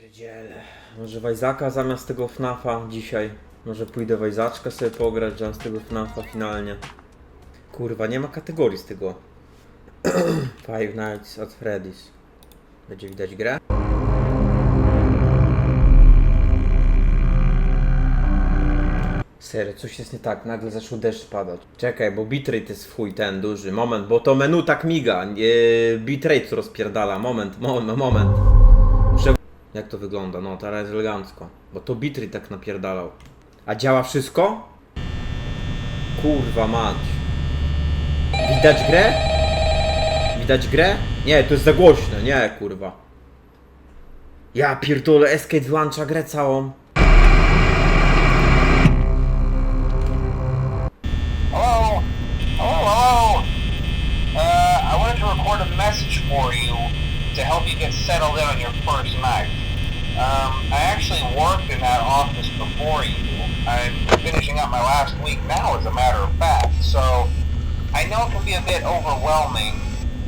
pierdziele. Może Wajzaka zamiast tego FNAFa dzisiaj. Może pójdę Wajzaczka sobie pograć zamiast tego FNAFa finalnie. Kurwa, nie ma kategorii z tego. Five Nights at Freddy's. Będzie widać grę? Serio, coś jest nie tak, nagle zaczął deszcz padać. Czekaj, bo bitrate jest w ten duży. Moment, bo to menu tak miga. Yy, bitrate rozpierdala. Moment, moment, moment. Jak to wygląda? No, teraz jest elegancko. Bo to bitrate tak napierdalał. A działa wszystko? Kurwa mać. Widać grę? Widać grę? Nie, to jest za głośne, nie kurwa. Ja pierdolę, Escape wyłącza grę całą. Hello? Hello, hello? Uh, I wanted to record a message for you to help you get settled in on your first night. Um, I actually worked in that office before you. I'm finishing up my last week now, as a matter of fact, so I know it can be a bit overwhelming,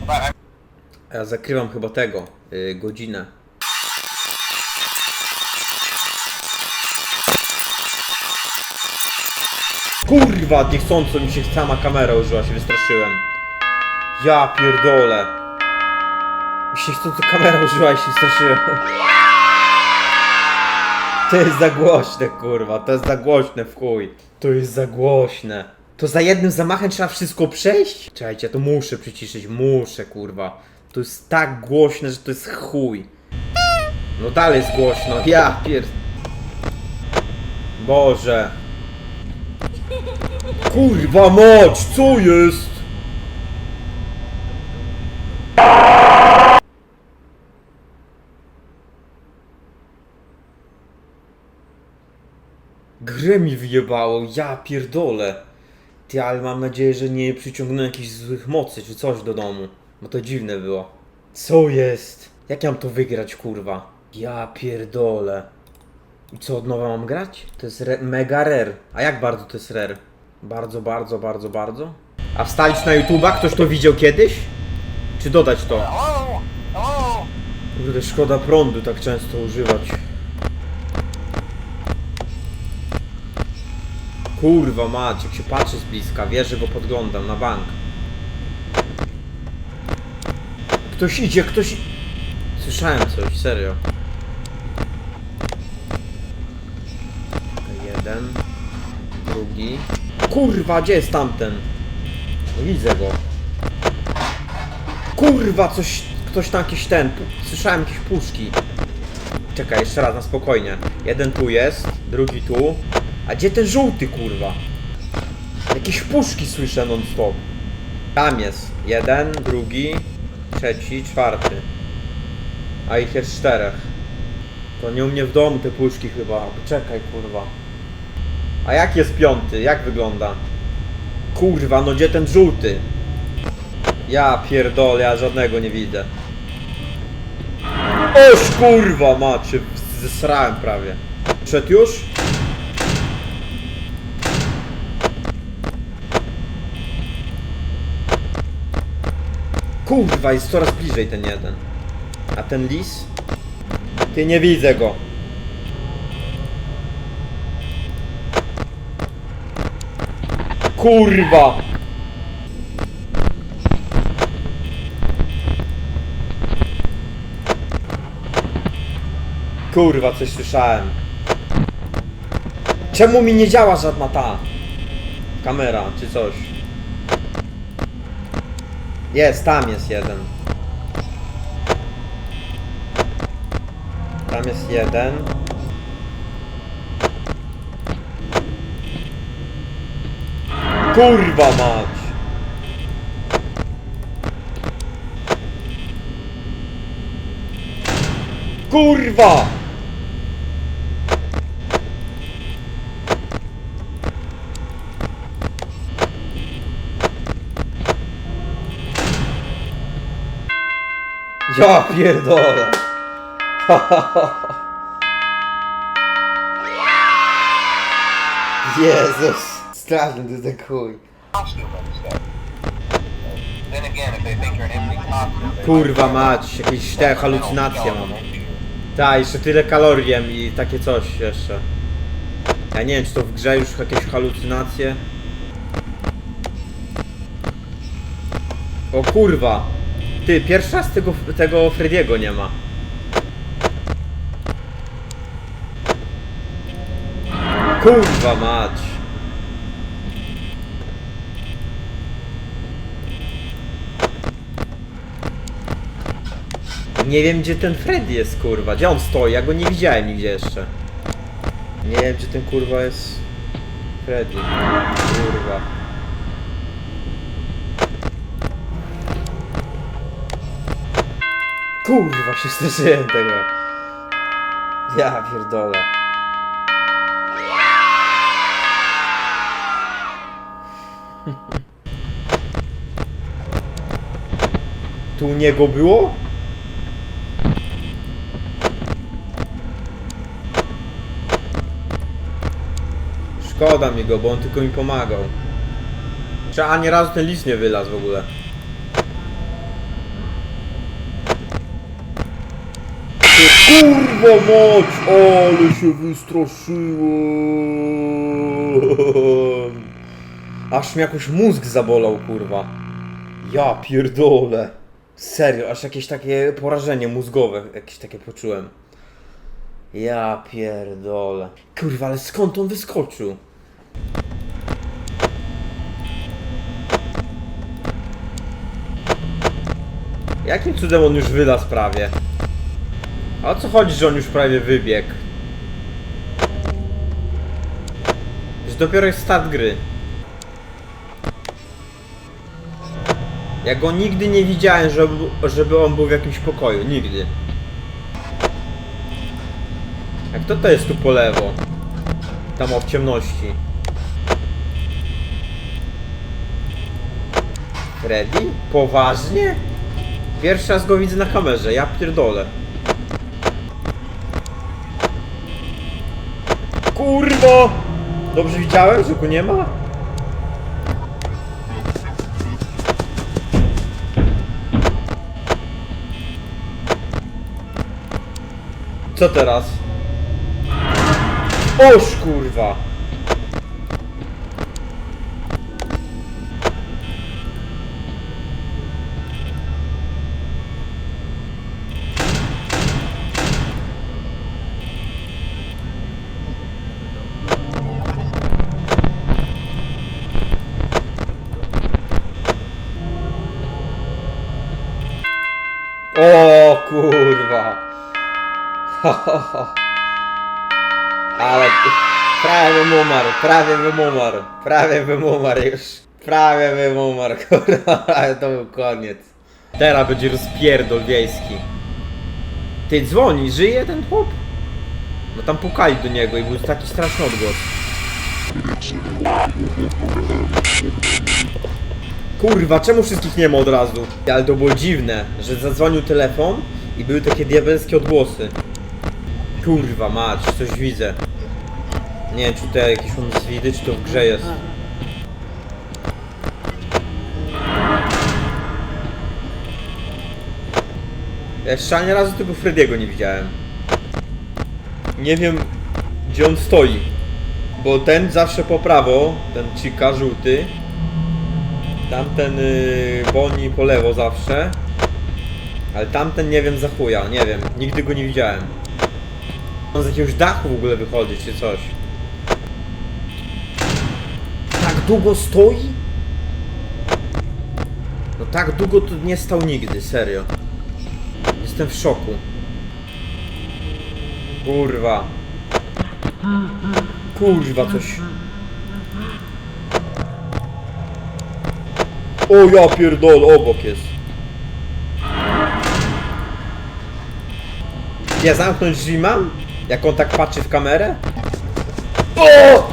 but I'm Ja zakrywam chyba tego, yy, godzinę. Kurwa, niechcąco mi się sama kamera użyła, się wystraszyłem. Ja pierdolę. Mi się chcąco kamera użyła i się wystraszyłem. To jest za głośne, kurwa, to jest za głośne w chuj. To jest za głośne. To za jednym zamachem trzeba wszystko przejść? Czekajcie, to muszę przyciszyć, muszę, kurwa. To jest tak głośne, że to jest chuj. No dalej jest głośno, ja pier... Boże. Kurwa moc, co jest? Grę mi wyjebało, ja pierdolę. Ty, ale mam nadzieję, że nie przyciągnę jakichś złych mocy czy coś do domu. Bo to dziwne było. Co jest? Jak ja mam to wygrać, kurwa? Ja pierdolę. I co, od nowa mam grać? To jest re- mega rare. A jak bardzo to jest rare? Bardzo, bardzo, bardzo, bardzo? A wstalić na YouTube'a? Ktoś to widział kiedyś? Czy dodać to? Kurde, szkoda prądu tak często używać. Kurwa mać, jak się patrzy z bliska, wie, że go podglądam na bank. Ktoś idzie, ktoś... Słyszałem coś, serio. Jeden, drugi. Kurwa, gdzie jest tamten? Nie widzę go. Kurwa, coś, ktoś tam jakiś ten, słyszałem jakieś puszki. Czekaj, jeszcze raz, na spokojnie. Jeden tu jest, drugi tu. A gdzie ten żółty, kurwa? Jakieś puszki słyszę non stop. Tam jest. Jeden, drugi, trzeci, czwarty. A ich jest czterech. To nie u mnie w domu te puszki chyba. Czekaj, kurwa. A jak jest piąty? Jak wygląda? Kurwa, no gdzie ten żółty? Ja pierdolę, ja żadnego nie widzę. Oż kurwa macie, zesrałem prawie. Przed już? Kurwa, jest coraz bliżej ten jeden. A ten lis? Ty nie widzę go. Kurwa! Kurwa, coś słyszałem. Czemu mi nie działa żadna ta kamera, czy coś? Jest, tam jest jeden. Tam jest jeden. Kurwa mać! Kurwa! Ja pierdolę! Jezus! Straszny to ten chuj. Kurwa mać, jakieś te halucynacje mam. Tak, jeszcze tyle kalorii jem i takie coś jeszcze. Ja nie wiem, czy to w grze już jakieś halucynacje. O kurwa! Ty, pierwszy raz tego, tego Frediego nie ma. Kurwa mać! Nie wiem gdzie ten Freddy jest kurwa, gdzie on stoi, ja go nie widziałem nigdzie jeszcze. Nie wiem gdzie ten kurwa jest Freddy. Kurwa. Kurwa się straszyłem tego. Ja pierdolę. Tu niego było? Szkoda mi go, bo on tylko mi pomagał. Czy ani razu ten list nie wylazł w ogóle. Kurwa moc! Ale się wystraszyłem! Aż mi jakoś mózg zabolał, kurwa. Ja pierdolę. Serio, aż jakieś takie porażenie mózgowe, jakieś takie poczułem. Ja pierdolę. Kurwa, ale skąd on wyskoczył? Jakim cudem on już wylazł prawie? A co chodzi, że on już prawie wybiegł? Że dopiero jest start gry. Ja go nigdy nie widziałem, żeby, żeby on był w jakimś pokoju. Nigdy. A kto to jest tu po lewo? Tam o w ciemności. Freddy? Poważnie? Pierwszy raz go widzę na kamerze, ja pierdolę. Kurwo! Dobrze widziałem, że go nie ma? Co teraz? Oż kurwa! Ale prawie bym umarł, prawie bym umarł, prawie bym umarł już. Prawie bym umarł, kurwa, ale to był koniec. Teraz będzie rozpierdol wiejski. Ty dzwoni, żyje ten chłop? No tam pukali do niego i był taki straszny odgłos. Kurwa, czemu wszystkich nie ma od razu? Ale to było dziwne, że zadzwonił telefon i były takie diabelskie odgłosy. Kurwa mać, coś widzę. Nie wiem, czy tutaj jakieś mam zwidy, czy to w grze jest. Ja Jeszcze ani razu tego Frediego nie widziałem. Nie wiem, gdzie on stoi. Bo ten zawsze po prawo, ten cika żółty. Tamten y, Boni po lewo zawsze. Ale tamten nie wiem za chuja, nie wiem. Nigdy go nie widziałem. On z jakiegoś dachu w ogóle wychodzi, czy coś. Tak długo stoi? No tak długo to nie stał nigdy, serio. Jestem w szoku. Kurwa. Kurwa, coś. O ja pierdolę, obok jest. Ja zamknąć drzwi mam? Jak on tak patrzy w kamerę? O!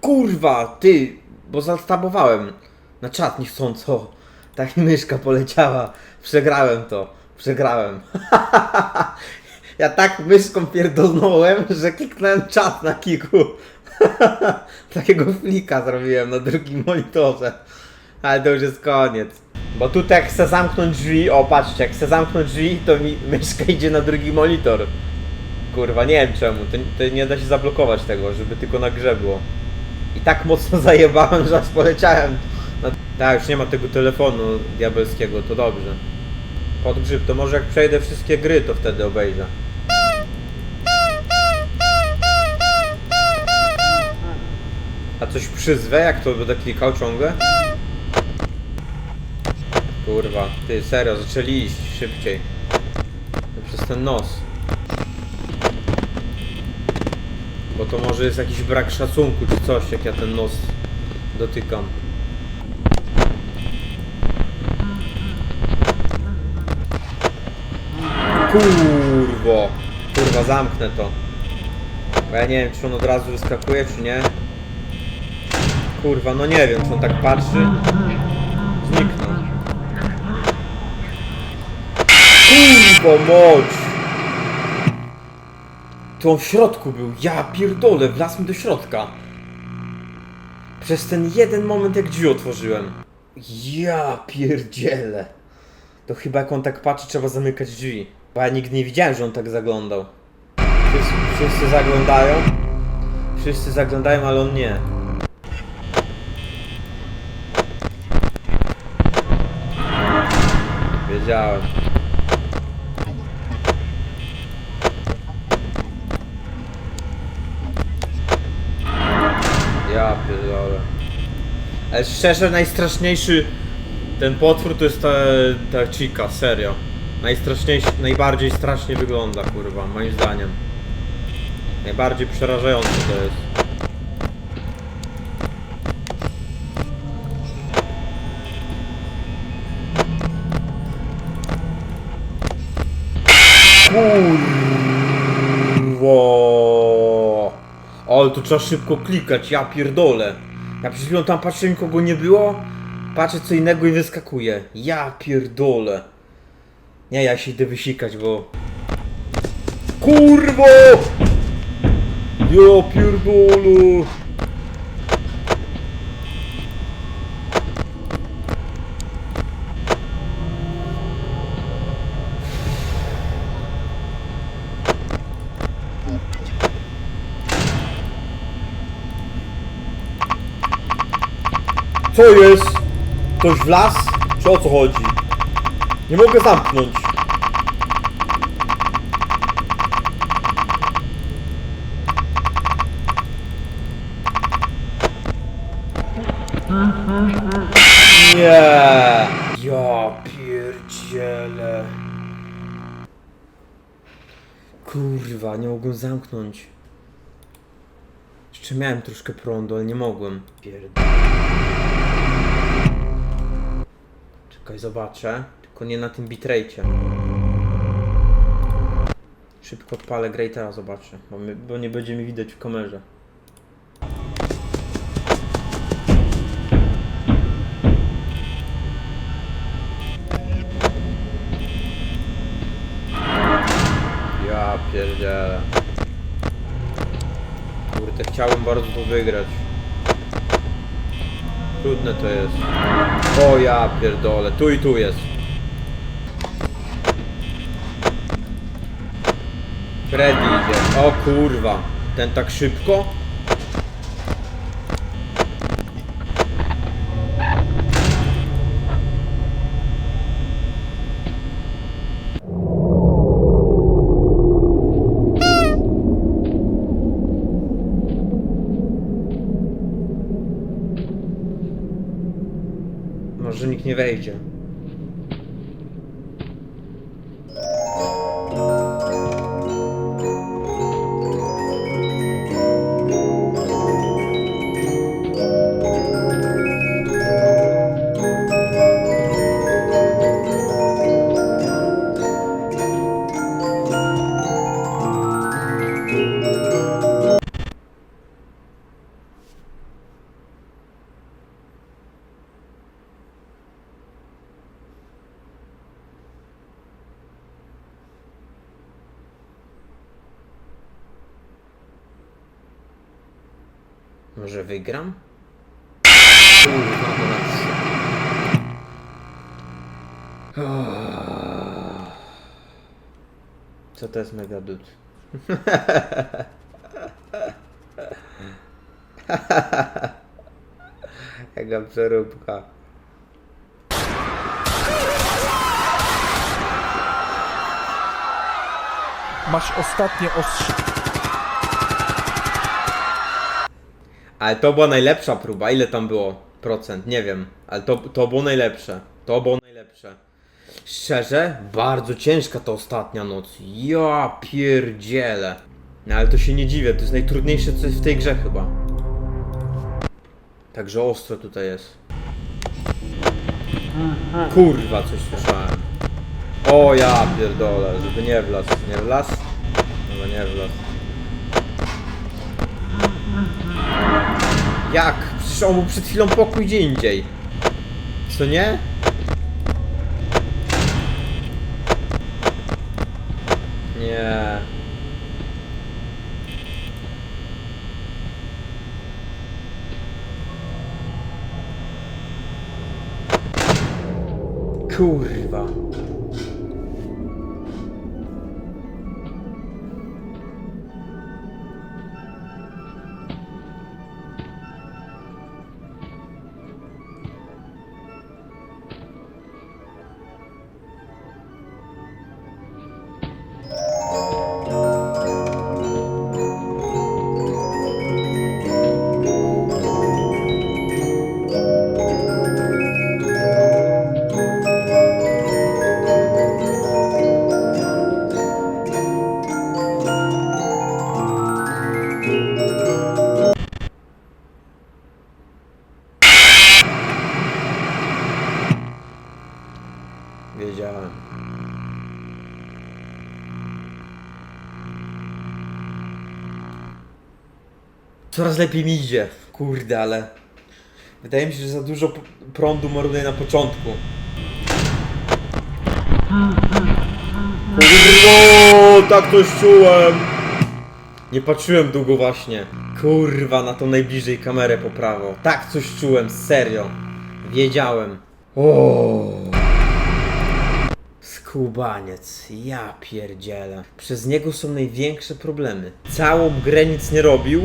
Kurwa, ty, bo zastabowałem na czat niechcąco. Tak myszka poleciała. Przegrałem to. Przegrałem. ja tak myszką pierdolnąłem, że kliknąłem czat na kiku. Takiego flika zrobiłem na drugim monitorze. Ale to już jest koniec. Bo tutaj jak chcę zamknąć drzwi, o patrzcie, jak chcę zamknąć drzwi, to mi myszka idzie na drugi monitor. Kurwa, nie wiem czemu. To, to nie da się zablokować tego, żeby tylko na grze było. I tak mocno zajebałem, że aż poleciałem. No, tak, już nie ma tego telefonu diabelskiego, to dobrze. Podgrzyb, to może jak przejdę wszystkie gry, to wtedy obejrzę. A coś przyzwę, jak to będę klikał ciągle? Kurwa, ty serio, zaczęli iść szybciej. Przez ten nos. Bo to może jest jakiś brak szacunku czy coś, jak ja ten nos dotykam. Kurwo! Kurwa, zamknę to. Bo ja nie wiem, czy on od razu wyskakuje, czy nie. Kurwa, no nie wiem, czy on tak patrzy. Zniknął. Kurwo, mocz! To on w środku był. Ja pierdolę, wlazł do środka. Przez ten jeden moment, jak drzwi otworzyłem. Ja pierdzielę. To chyba jak on tak patrzy, trzeba zamykać drzwi. Bo ja nigdy nie widziałem, że on tak zaglądał. Wszyscy, wszyscy zaglądają. Wszyscy zaglądają, ale on nie. Wiedziałem. Ale szczerze najstraszniejszy ten potwór to jest ta, ta chica, serio. Najstraszniejszy, najbardziej strasznie wygląda, kurwa, moim zdaniem. Najbardziej przerażający to jest. Kurwa. Ale tu trzeba szybko klikać, ja pierdolę. Ja przed chwilą tam patrzę, nikogo nie było. Patrzę co innego i wyskakuje. Ja pierdolę. Nie, ja się idę wysikać, bo... Kurwo! Ja pierdolę. Co jest? Ktoś wlazł? Czy o co chodzi? Nie mogę zamknąć. Nie. Ja pierdzielę. Kurwa, nie mogłem zamknąć. Jeszcze miałem troszkę prądu, ale nie mogłem. Czekaj, zobaczę. Tylko nie na tym bitrate'cie. Szybko odpalę teraz zobaczę, bo, bo nie będzie mi widać w kamerze. Ja pierdzielę. Kurde, chciałbym bardzo to wygrać. Trudne to jest. O ja pierdolę, tu i tu jest. Freddy idzie. O kurwa. Ten tak szybko? Może Może wygram? Kurwa. Co to jest mega dud? Jaka przeróbka. Masz ostatnie ostrze. Ale to była najlepsza próba. Ile tam było procent? Nie wiem. Ale to, to było najlepsze. To było najlepsze. Szczerze, bardzo ciężka ta ostatnia noc. Ja pierdzielę. No ale to się nie dziwię, to jest najtrudniejsze co jest w tej grze chyba. Także ostro tutaj jest. Kurwa, coś słyszałem. O ja pierdolę, żeby nie wlazł. Nie wlazł? No nie wlazł. Jak? Przecież on był przed chwilą pokój gdzie indziej. Co nie? Nie. Kurwa. Coraz lepiej mi idzie. Kurde, ale... Wydaje mi się, że za dużo prądu marnuje na początku. Kurwa, tak to czułem. Nie patrzyłem długo właśnie. Kurwa, na tą najbliżej kamerę po prawo. Tak coś czułem, serio. Wiedziałem. O. Skubaniec, ja pierdzielę. Przez niego są największe problemy. Całą grę nic nie robił,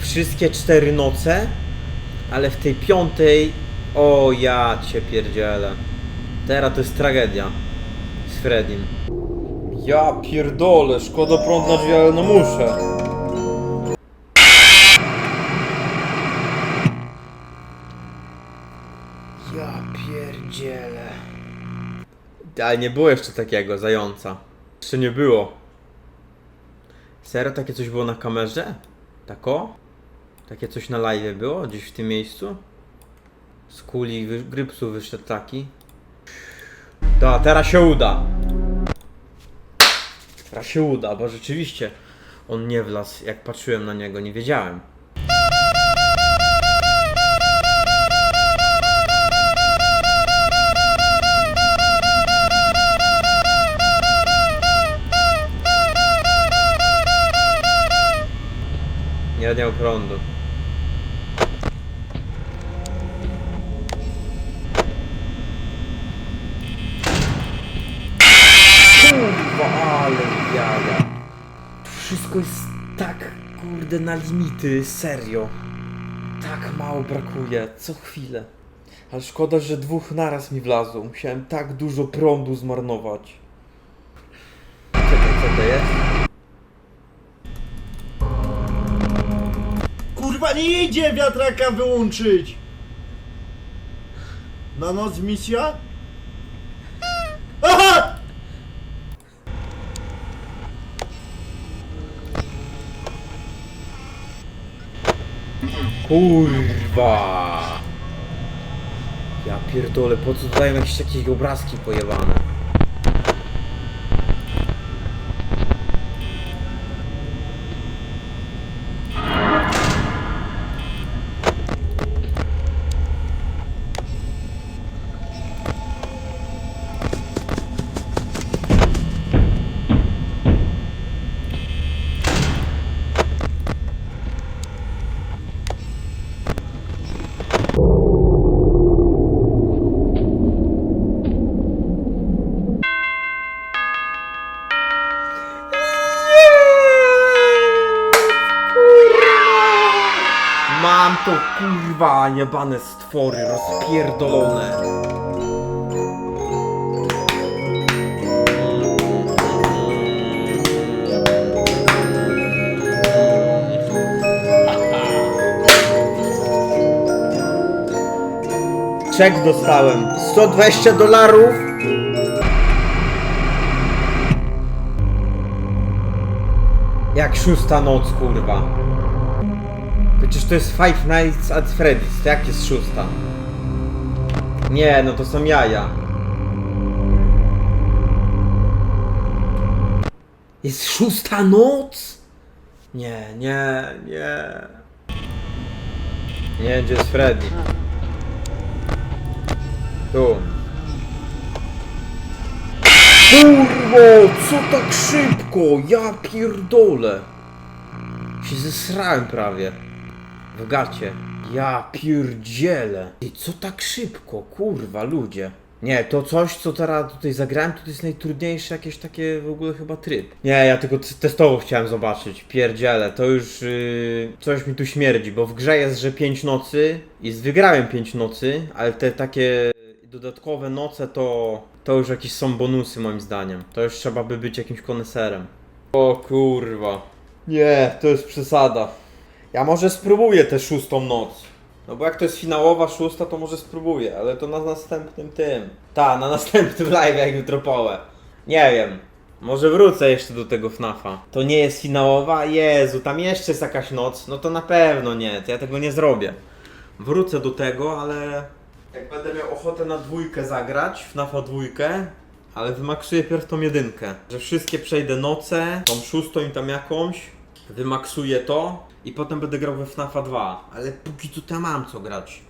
wszystkie cztery noce, ale w tej piątej, o ja cię pierdzielę. Teraz to jest tragedia z Fredim. Ja pierdolę, szkoda prąd na drzwi, ale no muszę. Ja pierdzielę. Ale nie było jeszcze takiego zająca. Jeszcze nie było. Serio takie coś było na kamerze? Tako? Takie coś na live było? Gdzieś w tym miejscu? Z kuli wy- grypsu wyszedł taki. To, teraz się uda. Teraz się uda, bo rzeczywiście on nie wlazł. Jak patrzyłem na niego, nie wiedziałem. Nie miał prądu. Kurwa, ale jaja. Tu wszystko jest tak, kurde, na limity, serio. Tak mało brakuje, co chwilę. Ale szkoda, że dwóch naraz mi wlazło. Musiałem tak dużo prądu zmarnować. Czekaj, co to jest? Kurwa nie idzie wiatraka wyłączyć! Na noc misja? Kurwa! Ja pierdolę, po co dodają jakieś takie obrazki pojebane? Mam to kurwa jebane stwory rozpierdolone. Czek dostałem. 120 dolarów. Jak szósta noc, kurwa. Przecież to jest Five Nights at Freddy's, jak jest szósta? Nie, no to są jaja. Jest szósta noc? Nie, nie, nie. Nie, gdzie jest Freddy? Tu. Kurwo, co tak szybko? Ja pierdolę. Się zesrałem prawie. W gacie. Ja pierdzielę. I co tak szybko, kurwa, ludzie. Nie, to coś, co teraz tutaj zagrałem, to jest najtrudniejsze jakieś takie w ogóle chyba tryb. Nie, ja tylko testowo chciałem zobaczyć. Pierdzielę, to już yy, coś mi tu śmierdzi, bo w grze jest, że 5 nocy i wygrałem 5 nocy, ale te takie dodatkowe noce to to już jakieś są bonusy moim zdaniem. To już trzeba by być jakimś koneserem. O kurwa. Nie, to jest przesada. Ja może spróbuję tę szóstą noc. No bo jak to jest finałowa szósta, to może spróbuję, ale to na następnym tym. Ta, na następnym live jak jutro połę. Nie wiem. Może wrócę jeszcze do tego FNAFa. To nie jest finałowa? Jezu, tam jeszcze jest jakaś noc. No to na pewno nie, to ja tego nie zrobię. Wrócę do tego, ale jak będę miał ochotę na dwójkę zagrać, FNAFa dwójkę, ale wymaksuję pierw tą jedynkę. Że wszystkie przejdę noce, tą szóstą i tam jakąś, wymaksuję to i potem będę grał we FNAFa 2. Ale póki co ja mam co grać.